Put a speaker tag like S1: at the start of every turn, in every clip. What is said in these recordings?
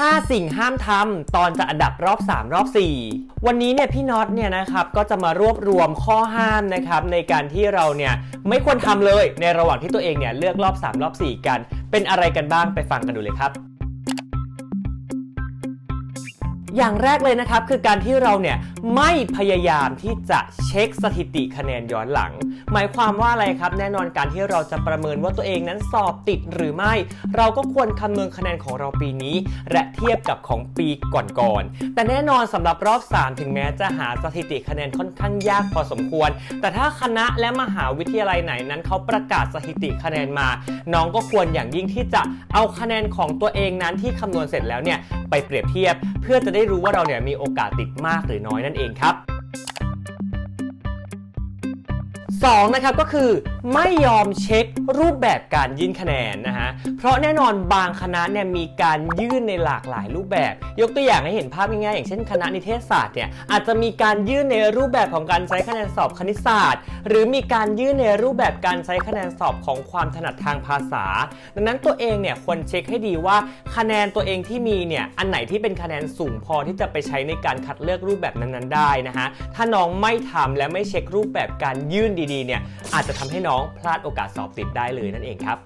S1: 5 สิ่งห้ามทำตอนจะอันดับรอบ 3 รอบ 4 วันนี้เนี่ยพี่น็อตเนี่ยนะครับก็จะมารวบรวมข้อห้ามนะครับในการที่เราเนี่ยไม่ควรทำเลยในระหว่างที่ตัวเองเนี่ยเลือกรอบ 3 รอบ 4 กัน เป็นอะไรกันบ้างไปฟังกันดูเลยครับ อย่างแรกเลยนะครับ คือการที่เราเนี่ยไม่พยายามที่จะเช็คสถิติคะแนนย้อนหลัง หมายความว่าอะไรครับ แน่นอนการที่เราจะประเมินว่าตัวเองนั้นสอบติดหรือไม่ เราก็ควรคำนวณคะแนนของเราปีนี้ และเทียบกับของปีก่อนๆแต่แน่นอนสำหรับรอบ 3 ถึงแม้จะหาสถิติคะแนนค่อนข้างยากพอสมควร แต่ถ้าคณะและมหาวิทยาลัยไหนนั้นเขาประกาศสถิติคะแนนมา น้องก็ควรอย่างยิ่งที่จะเอาคะแนนของตัวเองนั้นที่คำนวณเสร็จแล้วเนี่ยไปเปรียบเทียบเพื่อจะได้ได้รู้ว่าเราเนี่ยมีโอกาสติดมากหรือน้อยนั่นเองครับ2นะครับก็คือ ไม่ยอมเช็ครูปแบบการยื่นคะแนนนะฮะ เพราะแน่นอนบางคณะเนี่ยมีการยื่นในหลากหลายรูปแบบ ยกตัวอย่างให้เห็นภาพง่ายๆอย่างเช่นคณะนิเทศศาสตร์เนี่ยอาจจะมีการยื่นในรูปแบบของการใช้คะแนนสอบคณิตศาสตร์ หรือมีการยื่นในรูปแบบการใช้คะแนนสอบของความถนัดทางภาษา ดังนั้นตัวเองเนี่ยควรเช็คให้ดีว่าคะแนนตัวเองที่มีเนี่ยอันไหนที่เป็นคะแนนสูงพอที่จะไปใช้ในการคัดเลือกรูปแบบนั้นๆได้นะฮะถ้าน้องไม่ทำและไม่เช็ครูปแบบการยื่นดีๆเนี่ยอาจจะทำให้น้องพลาดโอกาสสอบติดได้เลยนั่นเองครับ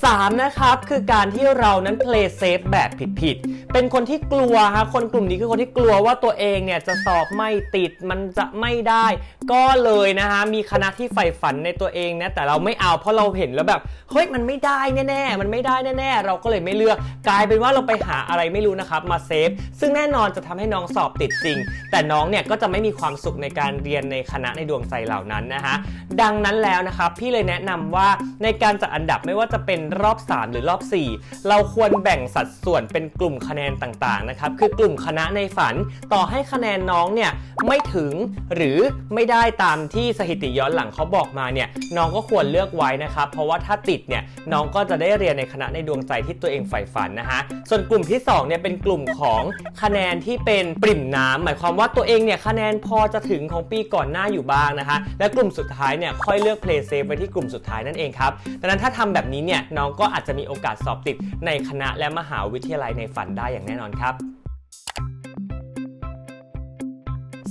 S1: 3นะครับคือการที่เรานั้น play safe แบบผิดๆ เป็นคนที่กลัวฮะคนกลุ่มนี้คือคนที่กลัวว่าตัวเองเนี่ยจะสอบไม่ติดมันจะไม่ได้ ก็เลยนะฮะมีคณะที่ใฝ่ฝันในตัวเองนะแต่เราไม่เอาเพราะเราเห็นแล้วแบบเฮ้ยมันไม่ได้แน่ๆมันไม่ได้แน่ๆเราก็เลยไม่เลือกกลายเป็นว่าเราไปหาอะไรไม่รู้นะครับมาเซฟซึ่งแน่นอนจะทำให้น้องสอบติดจริง แต่น้องเนี่ยก็จะไม่มีความสุขในการเรียนในคณะในดวงใจเหล่านั้นนะฮะดังนั้นแล้วนะครับพี่เลยแนะนำว่าในการจัดอันดับไม่ว่าจะเป็นรอบ 3 หรือรอบ 4 เราควรแบ่งสัดส่วนเป็นกลุ่มคะแนนต่างๆนะครับคือกลุ่มคณะในฝันต่อให้คะแนนน้องเนี่ยไม่ถึงหรือไม่ได้ตามที่สถิติย้อนหลังเขาบอกมาเนี่ยน้องก็ควรเลือกไว้นะครับ เพราะว่าถ้าติดเนี่ยน้องก็จะได้เรียนในคณะในดวงใจที่ตัวเองใฝ่ฝันนะฮะส่วนกลุ่มที่2เนี่ยเป็นกลุ่มของคะแนนที่เป็นปริ่มน้ำหมายความว่าตัวเองเนี่ยคะแนนพอจะถึงของปีก่อนหน้าอยู่บ้างนะคะและกลุ่มสุดท้ายเนี่ยค่อยเลือก play safe ไว้ที่กลุ่มสุดท้ายนั่นเองครับดังนั้นถ้าทำแบบนี้เนี่ยน้องก็อาจจะมีโอกาสสอบติดในคณะและมหาวิทยาลัยในฝันได้อย่างแน่นอนครับ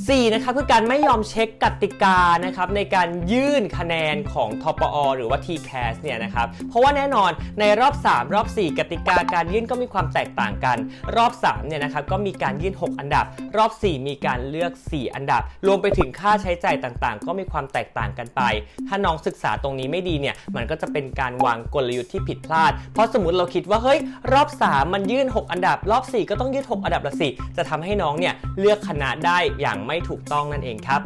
S1: 4นะครับคือการไม่ยอมเช็คกติกานะครับในการยื่นคะแนนของทปอ หรือว่า TCAS เนี่ยนะครับเพราะว่าแน่นอนในรอบ 3 รอบ 4 กติกาการยื่นก็มีความแตกต่างกัน รอบ3เนี่ยนะครับก็มีการยื่น 6 อันดับ รอบ 4 มีการเลือก 4 อันดับ รวมไปถึงค่าใช้จ่ายต่างๆ ก็มีความแตกต่างกันไป ถ้าน้องศึกษาตรงนี้ไม่ดีเนี่ยมันก็จะเป็นการวางกลยุทธ์ที่ผิดพลาด เพราะสมมติเราคิดว่าเฮ้ยรอบ 3 มันยื่น 6 อันดับ รอบ 4 ก็ต้องยื่น 6 อันดับละสิจะทำให้น้องเนี่ยเลือกคณะได้อย่างไม่ถูกต้องนั่นเองครับ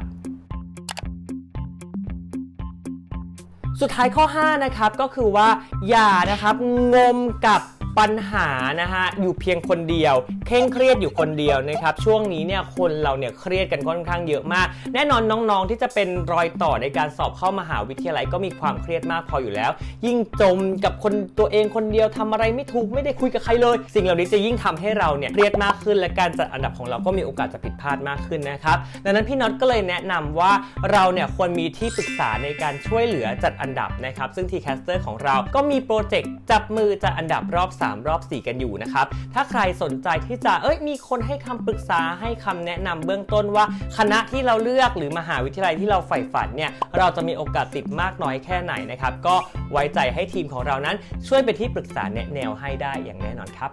S1: สุดท้ายข้อ 5 นะครับก็คือว่าอย่านะครับงมกับ ปัญหานะฮะอยู่เพียงคนเดียว เคร่งเครียดอยู่คนเดียวนะครับ ช่วงนี้เนี่ยคนเราเนี่ยเครียดกันค่อนข้างเยอะมาก แน่นอนน้องๆที่จะเป็นรอยต่อในการสอบเข้ามหาวิทยาลัยก็มีความเครียดมากพออยู่แล้ว ยิ่งจมกับคนตัวเองคนเดียวทำอะไรไม่ถูกไม่ได้คุยกับใครเลย สิ่งเหล่านี้จะยิ่งทำให้เราเนี่ยเครียดมากขึ้น และการจัดอันดับของเราก็มีโอกาสจะผิดพลาดมากขึ้นนะครับดังนั้นพี่น็อตก็เลยแนะนำว่าเราเนี่ยควรมีที่ปรึกษาในการช่วยเหลือจัดอันดับนะครับซึ่ง T-Caster ของเราก็มีโปรเจกต์จับมือจัดอันดับรอบ3รอบ 4 กันอยู่นะครับ ถ้าใครสนใจที่จะเอ้ยมีคนให้คำปรึกษาให้คำแนะนำเบื้องต้นว่า คณะที่เราเลือกหรือมหาวิทยาลัยที่เราใฝ่ฝันเนี่ยเราจะมีโอกาสติดมากน้อยแค่ไหนนะครับ ก็ไว้ใจให้ทีมของเรานั้น ช่วยเป็นที่ปรึกษาแนะแนวให้ได้อย่างแน่นอนครับ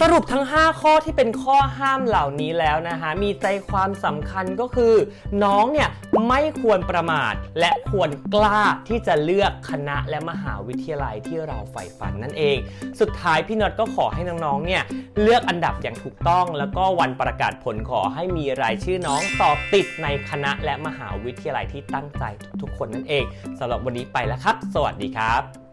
S1: สรุปทั้ง 5 ข้อที่เป็นข้อห้ามเหล่านี้แล้วนะฮะมีใจความสำคัญก็คือ น้องเนี่ยไม่ควรประมาท และควรกล้าที่จะเลือกคณะและมหาวิทยาลัยที่เราใฝ่ฝันนั่นเอง สุดท้ายพพี่น็อตก็ขอให้น้องๆ เนี่ยเลือกอันดับอย่างถูกต้อง แล้วก็วันประกาศผลขอให้มีรายชื่อน้องสอบติดในคณะและมหาวิทยาลัยที่ตั้งใจทุกๆ คนนั่นเองสำหรับวันนี้ไปแล้วครับ สวัสดีครับ